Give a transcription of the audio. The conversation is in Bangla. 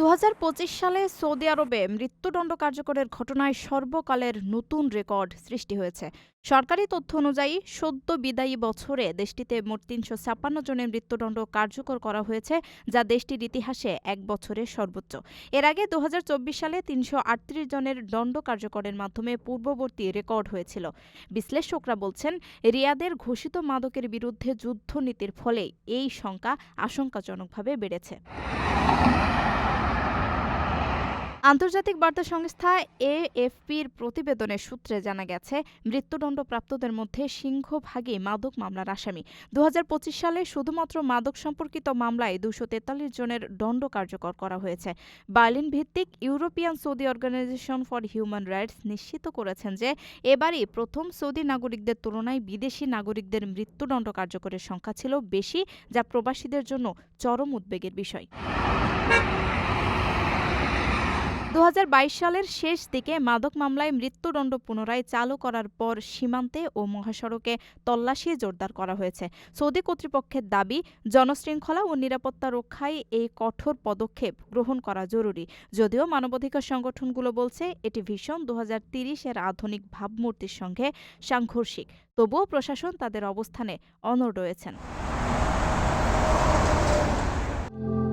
দু হাজার পঁচিশ সালে সৌদি আরবে মৃত্যুদণ্ড কার্যকরের ঘটনায় সর্বকালের নতুন রেকর্ড সৃষ্টি হয়েছে। সরকারি তথ্য অনুযায়ী, সদ্য বিদায়ী বছরে দেশটিতে মোট তিনশো ছাপ্পান্ন জনের মৃত্যুদণ্ড কার্যকর করা হয়েছে, যা দেশটির ইতিহাসে এক বছরের সর্বোচ্চ। এর আগে দু হাজার চব্বিশ সালে তিনশো আটত্রিশ জনের দণ্ড কার্যকরের মাধ্যমে পূর্ববর্তী রেকর্ড হয়েছিল। বিশ্লেষকরা বলছেন, রিয়াদের ঘোষিত মাদকের বিরুদ্ধে যুদ্ধনীতির ফলে এই সংখ্যা আশঙ্কাজনকভাবে বেড়েছে। আন্তর্জাতিক বার্তা সংস্থা এএফপির প্রতিবেদনের সূত্রে জানা গেছে, মৃত্যুদণ্ডপ্রাপ্তদের মধ্যে সিংহভাগই মাদক মামলার আসামি। দু হাজার পঁচিশ সালে শুধুমাত্র মাদক সম্পর্কিত মামলায় দুশো তেতাল্লিশ জনের দণ্ড কার্যকর করা হয়েছে। বার্লিন ভিত্তিক European Saudi organization for human rights নিশ্চিত করেছেন যে, এবারই প্রথম সৌদি নাগরিকদের তুলনায় বিদেশি নাগরিকদের মৃত্যুদণ্ড কার্যকরের সংখ্যা ছিল বেশি, যা প্রবাসীদের জন্য চরম উদ্বেগের বিষয়। দু হাজার বাইশ সালের শেষ দিকে মাদক মামলায় মৃত্যুদণ্ড পুনরায় চালু করার পর সীমান্তে ও মহাসড়কে তল্লাশি জোরদার করা হয়েছে। সৌদি কর্তৃপক্ষের দাবি, জনশৃঙ্খলা ও নিরাপত্তা রক্ষায় এই কঠোর পদক্ষেপ গ্রহণ করা জরুরি। যদিও মানবাধিকার সংগঠনগুলো বলছে, এটি ভীষণ দু এর আধুনিক ভাবমূর্তির সঙ্গে সাংঘর্ষিক। তবুও প্রশাসন তাদের অবস্থানে অনড় রয়েছেন।